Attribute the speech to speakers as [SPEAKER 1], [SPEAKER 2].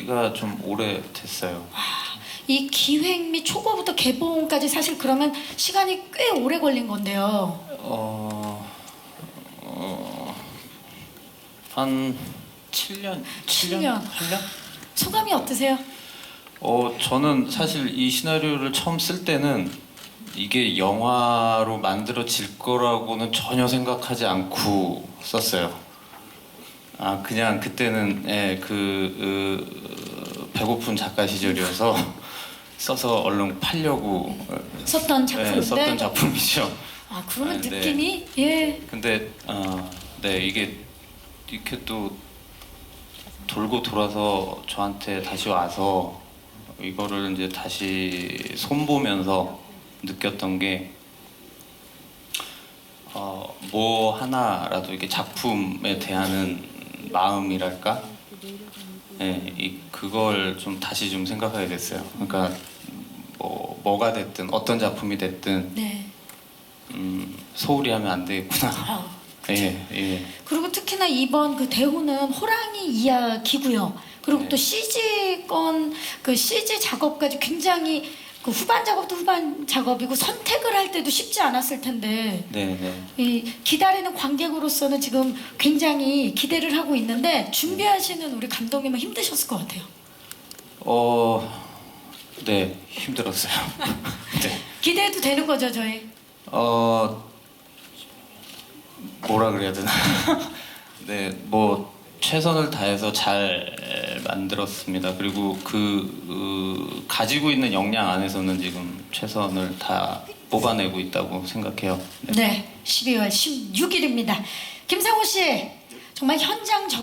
[SPEAKER 1] 가 좀 오래 됐어요.
[SPEAKER 2] 이 기획 및 초고부터 개봉까지 사실 그러면 시간이 꽤 오래 걸린 건데요.
[SPEAKER 1] 어, 어, 한 7년, 7년,
[SPEAKER 2] 7년.
[SPEAKER 1] 8년?
[SPEAKER 2] 소감이 어떠세요?
[SPEAKER 1] 어, 저는 사실 이 시나리오를 처음 쓸 때는 이게 영화로 만들어질 거라고는 전혀 생각하지 않고 썼어요. 아, 그냥 그때는 예, 그, 그 배고픈 작가 시절이어서 써서 얼른 팔려고 어,
[SPEAKER 2] 썼던
[SPEAKER 1] 예,
[SPEAKER 2] 작품인데.
[SPEAKER 1] 썼던 작품이죠.
[SPEAKER 2] 아 그러면
[SPEAKER 1] 아, 네.
[SPEAKER 2] 느낌이 예.
[SPEAKER 1] 근데 어, 네 이게 이렇게 또 돌고 돌아서 저한테 다시 와서 이거를 이제 다시 손보면서 느꼈던 게 어, 뭐 하나라도 이게 작품에 대한 마음이랄까, 네, 이 그걸 좀 다시 좀 생각하게 됐어요. 그러니까 뭐 뭐가 됐든 어떤 작품이 됐든
[SPEAKER 2] 네.
[SPEAKER 1] 음, 소홀히 하면 안 되겠구나.
[SPEAKER 2] 아,
[SPEAKER 1] 예, 예.
[SPEAKER 2] 그리고 특히나 이번 그 대호는 호랑이 이야기고요. 그리고
[SPEAKER 1] 네.
[SPEAKER 2] 또 CG 건 그 CG 작업까지 굉장히 그 후반 작업도 후반 작업이고 선택을 할 때도 쉽지 않았을 텐데
[SPEAKER 1] 네, 네.
[SPEAKER 2] 이 기다리는 관객으로서는 지금 굉장히 기대를 하고 있는데 준비하시는 우리 감독님은 힘드셨을 것 같아요.
[SPEAKER 1] 어, 네, 힘들었어요. 네.
[SPEAKER 2] 기대해도 되는 거죠, 저희?
[SPEAKER 1] 어, 뭐라 그래야 되나? 네, 뭐 최선을 다해서 잘 만들었습니다. 그리고 그, 그 가지고 있는 역량 안에서는 지금 최선을 다 뽑아내고 있다고 생각해요. 네.
[SPEAKER 2] 네, 12월 16일입니다. 김상호 씨, 정말 현장 적